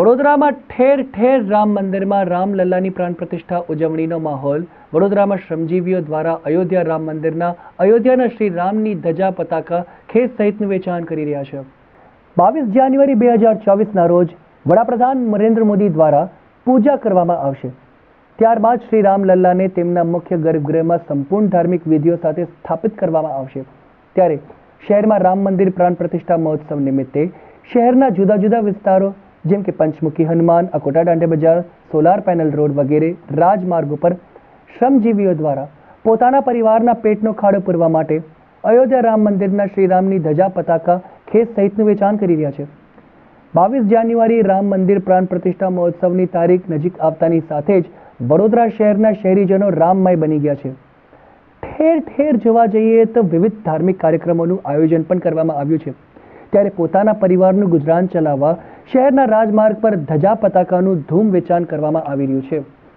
વડોદરામાં ઠેર ઠેર રામ મંદિરમાં રામલલ્લાની પ્રાણ પ્રતિષ્ઠા ઉજવણીનો માહોલ. વડોદરામાં શ્રમજીવીઓ દ્વારા અયોધ્યા રામ મંદિરના અયોધ્યાના શ્રી રામની ધજા પતાકા ખેસ સહિતનું વેચાણ કરી રહ્યા છે. બાવીસ જાન્યુઆરી બે હજાર ચોવીસના રોજ વડાપ્રધાન નરેન્દ્ર મોદી દ્વારા પૂજા કરવામાં આવશે. ત્યારબાદ શ્રી રામલલ્લાને તેમના મુખ્ય ગર્ભગૃહમાં સંપૂર્ણ ધાર્મિક વિધિઓ સાથે સ્થાપિત કરવામાં આવશે. ત્યારે શહેરમાં રામ મંદિર પ્રાણ પ્રતિષ્ઠા મહોત્સવ નિમિત્તે શહેરના જુદા જુદા વિસ્તારો જેમ કે પંચમુખી હનુમાન, અકોટા દાંડે બજાર, સોલાર પેનલ રોડ વગેરે રાજમાર્ગ ઉપર શ્રમજીવીઓ દ્વારા પોતાના પરિવારના પેટનો ખાડો પૂરવા માટે અયોધ્યા રામ મંદિરના શ્રીરામની ધજા પતાકા ખેસ સહિતનું વેચાણ કરી રહ્યા છે. બાવીસ જાન્યુઆરી રામ મંદિર પ્રાણ પ્રતિષ્ઠા મહોત્સવની તારીખ નજીક આવતાની સાથે જ વડોદરા શહેરના શહેરીજનો રામમય બની ગયા છે. ઠેર ઠેર જોવા જઈએ તો વિવિધ ધાર્મિક કાર્યક્રમોનું આયોજન પણ કરવામાં આવ્યું છે. ત્યારે પોતાના પરિવારનું ગુજરાન ચલાવવા શહેરના રાજમાર્ગ પર ધજા પતાકાનું ધૂમ વેચાણ કરવામાં આવી રહ્યું છે.